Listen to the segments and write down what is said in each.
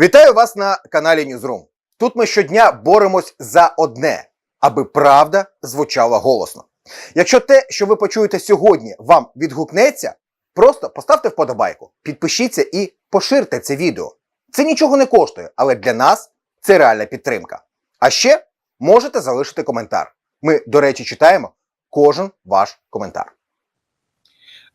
Вітаю вас на каналі Ньюзрум. Тут ми щодня боремось за одне, аби правда звучала голосно. Якщо те, що ви почуєте сьогодні, вам відгукнеться, просто поставте вподобайку, підпишіться і поширте це відео. Це нічого не коштує, але для нас це реальна підтримка. А ще можете залишити коментар. Ми, до речі, читаємо кожен ваш коментар.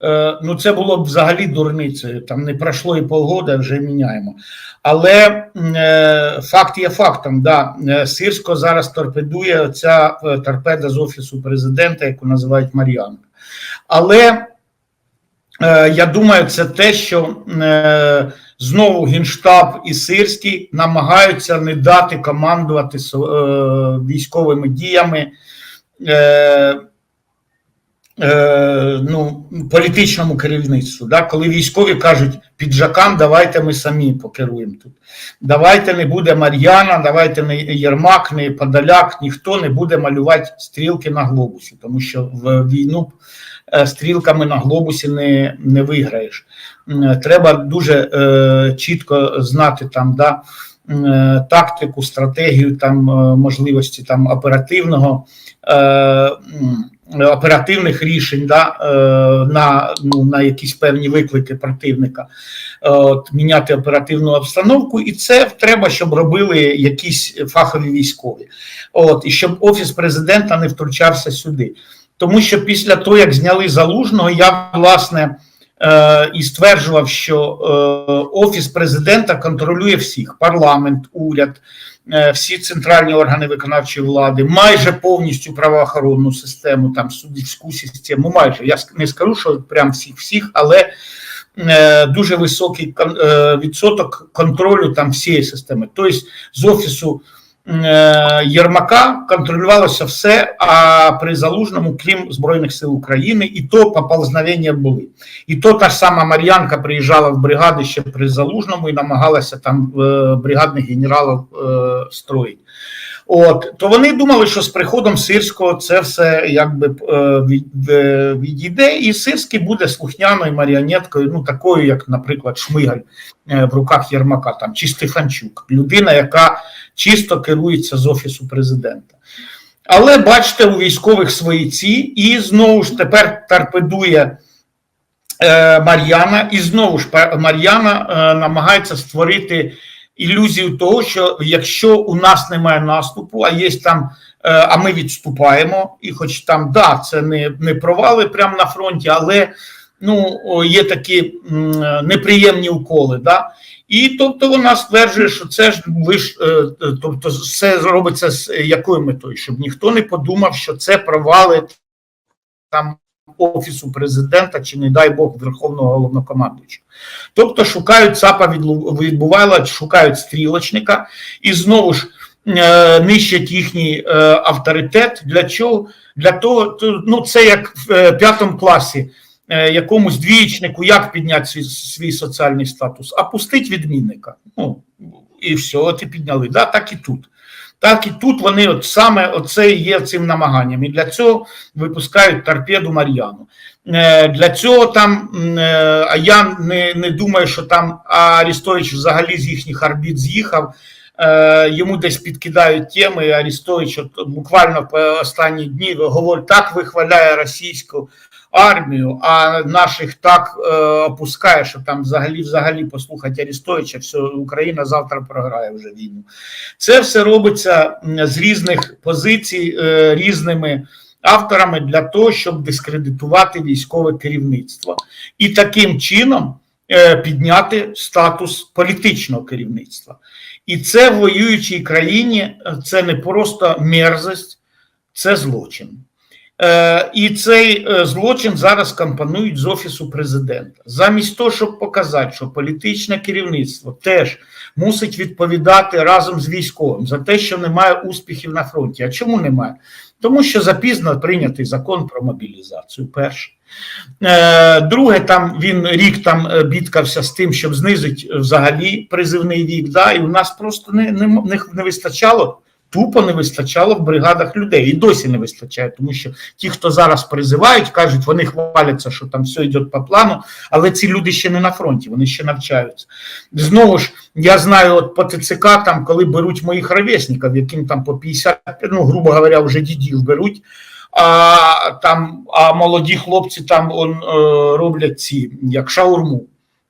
Е, ну це було б взагалі дурницею. Там не пройшло і полгода, вже міняємо. Але е, факт є фактом. Да, Е, Сирсько зараз торпедує ця е, торпеда з офісу президента, яку називають Мар'яна. Але е, я думаю, це те, що е, знову Генштаб і Сирський намагаються не дати командувати е, військовими діями. Е, е, ну, політичному керівництву. Да? Коли військові кажуть піджакам, давайте ми самі покеруємо тут. Давайте не буде Мар'яна, давайте не Єрмак, не Подоляк, ніхто не буде малювати стрілки на глобусі, тому що в війну е, стрілками на глобусі не, не виграєш. Треба дуже е, чітко знати там, да, е, тактику, стратегію, там, е, можливості там, оперативного. Е, оперативних рішень да, е, на, ну, на якісь певні виклики противника, Е, от, міняти оперативну обстановку, і це треба, щоб робили якісь фахові військові, от, і щоб офіс президента не втручався сюди. Тому що після того, як зняли залужного, я власне е, і стверджував, що е, офіс президента контролює всіх: парламент, уряд, е, всі центральні органи виконавчої влади, майже повністю правоохоронну систему, там суддівську систему. Майже я не скажу, що прям всіх всіх, але е, дуже високий е, відсоток контролю там всієї системи. Тобто з офісу е, Єрмака контролювалося все, а при залужному, крім Збройних сил України, і то поползновення були. І то та ж сама Мар'янка приїжджала в бригади ще при залужному і намагалася там е, бригадних генералів е, строїти. От то вони думали, що з приходом сирського це все якби е, е, відійде, і сирський буде слухняною маріонеткою, ну такою, як, наприклад, Шмигаль е, в руках Єрмака, там чи Стефанчук, людина, яка чисто керується з офісу президента. Але бачите, у військових свої ці, і знову ж тепер торпедує е, Мар'яна, і знову ж Мар'яна е, намагається створити ілюзію того, що якщо у нас немає наступу, а є там, е, а ми відступаємо, і хоч там да, це не, не провали прямо на фронті, але ну, є такі неприємні уколи. Да? І тобто вона стверджує, що це ж ви ж, е, е, тобто, все робиться з якою метою, щоб ніхто не подумав, що це провали там офісу президента чи, не дай Бог, Верховного головнокомандуючого. Тобто шукають ЦАПа від Лу- від Бувайла, шукають стрілочника і знову ж е, нищать їхній е, авторитет. Для чого? Для того, то, ну це як в е, п'ятому класі. Якомусь двієчнику як підняти свій, свій соціальний статус? А пустить відмінника. Ну і все, і підняли. Да, так і тут. Так і тут вони от саме оце є цим намаганням. І для цього випускають торпеду Мар'яну. Е, Для цього там, е, а я не, не думаю, що там Арістович взагалі з їхніх орбіт з'їхав. Е, Йому десь підкидають теми. Арістович от буквально по останні дні говорить, так вихваляє російську армію, а наших так е, опускає, що там взагалі взагалі послухати Арістовича, все, Україна завтра програє вже війну. Це все робиться з різних позицій, е, різними авторами для того, щоб дискредитувати військове керівництво і таким чином е, підняти статус політичного керівництва. І це в воюючій країні е, це не просто мерзость, це злочин. Е, і цей е, злочин зараз компонують з офісу президента. Замість того, щоб показати, що політичне керівництво теж мусить відповідати разом з військовим за те, що немає успіхів на фронті. А чому немає? Тому що запізно прийнятий закон про мобілізацію. Перше. Е, Друге, там він рік там бідкався з тим, щоб знизити взагалі призивний вік. Да, і у нас просто не, не, не вистачало тупо не вистачало в бригадах людей. І досі не вистачає, тому що ті, хто зараз призивають, кажуть, вони хваляться, що там все йде по плану, але ці люди ще не на фронті, вони ще навчаються. Знову ж, я знаю, от по ТЦК, там, коли беруть моїх ровесників, яким там по 50, ну, грубо говоря, вже дідів беруть. А там а молоді хлопці там он, е, роблять ці як шаурму.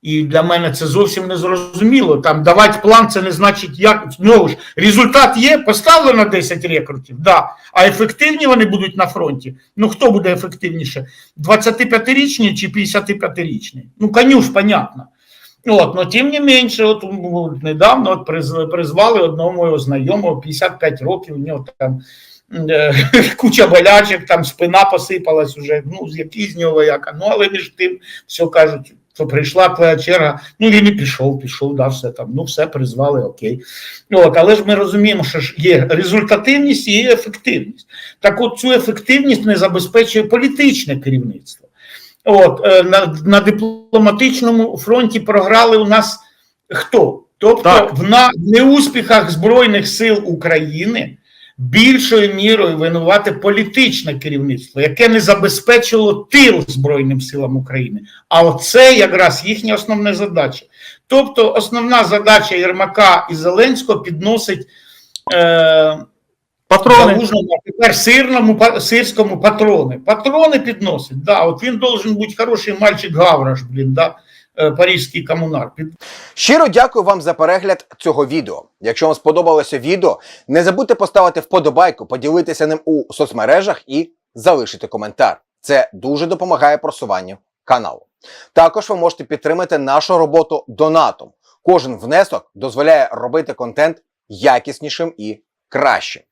І для мене це зовсім не зрозуміло. Там давати план, це не значить, як знову ж результат є, поставлено 10 рекрутів, да. А ефективні вони будуть на фронті. Ну хто буде ефективніше? 25-річні чи 55-річні? Ну, конюш, понятно. От, но тим не менше, от недавно от приз- призвали одного моєго знайомого 55 років, у нього там е, куча болячок, там спина посипалась уже, ну, з нього вояка. Ну, але між тим, все кажуть, що прийшла твоя черга, ну він і пішов, пішов, да, все там, ну все призвали, окей. От, але ж ми розуміємо, що ж є результативність і є ефективність. Так от цю ефективність не забезпечує політичне керівництво. От, е, на, на дипломатичному фронті програли у нас хто? Тобто Так. в, на, в неуспіхах Збройних сил України більшою мірою винувати політичне керівництво, яке не забезпечило тил Збройним силам України. А оце якраз їхня основна задача. Тобто, основна задача Єрмака і Зеленського підносить. Е, Патрони. Тепер сирному, сирському патрони. Патрони підносить, да, от він должен бути хороший мальчик Гавраш, блін, да, е, паризький комунар. Щиро дякую вам за перегляд цього відео. Якщо вам сподобалося відео, не забудьте поставити вподобайку, поділитися ним у соцмережах і залишити коментар. Це дуже допомагає просуванню каналу. Також ви можете підтримати нашу роботу донатом. Кожен внесок дозволяє робити контент якіснішим і кращим.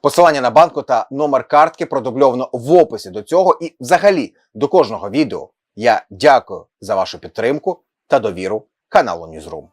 Посилання на банку та номер картки продубльовано в описі до цього і взагалі до кожного відео. Я дякую за вашу підтримку та довіру каналу Ньюзрум.